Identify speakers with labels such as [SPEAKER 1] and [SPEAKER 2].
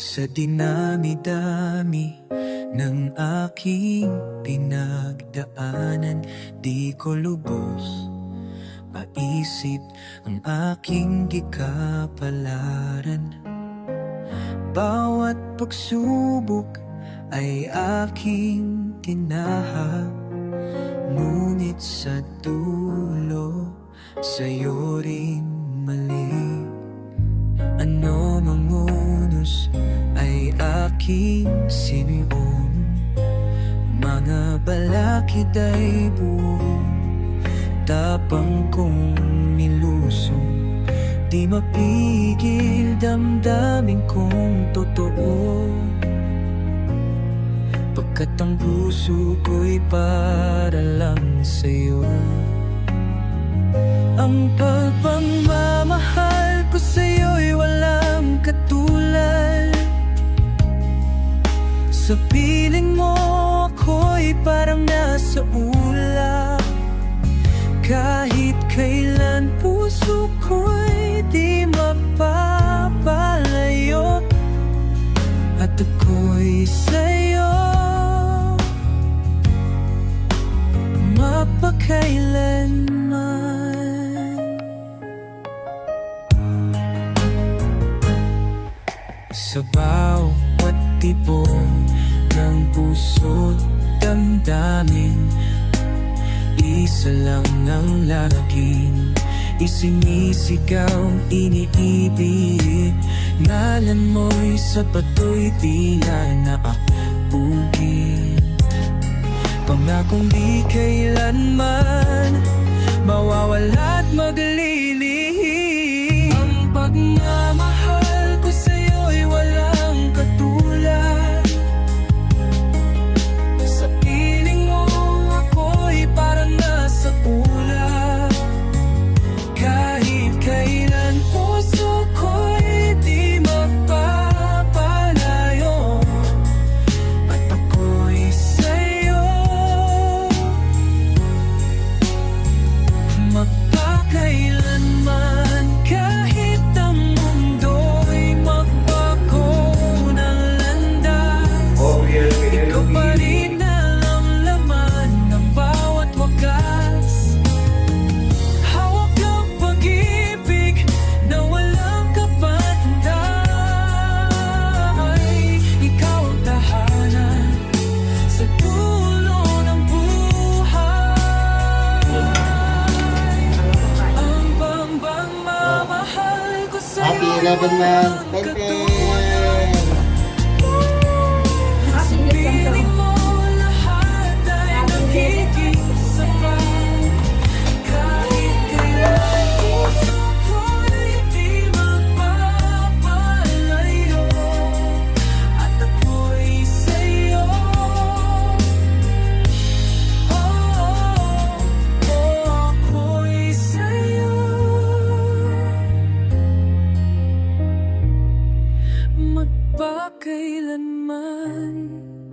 [SPEAKER 1] Sa dinami-dami ng aking pinagdaanan Di ko lubos maisip ang aking di kapalaran Bawat pagsubok ay aking tinahak Ngunit sa dulo, sa'yo rin mali. Ano mangunos aking sinuon Mga balakid ay buong Tapang kong nilusong Di mapigil damdamin kong totoo. Pagkat ang puso ko'y para lang sa'yo. Ang pagpagmamahal Sa piling mo ako'y parang nasa ulap Kahit kailan puso ko'y di mapapalayo At ako'y sa'yo. Mapakailanman. Sa tibong ng puso't damdamin. Isa lang ang laging isinisigaw, iniibig. Ngalan mo'y sa pato'y tila naapugin Pangakong di kailanman Mawawala at maglilihim
[SPEAKER 2] 11 man.
[SPEAKER 1] Thank you. Magpakailanman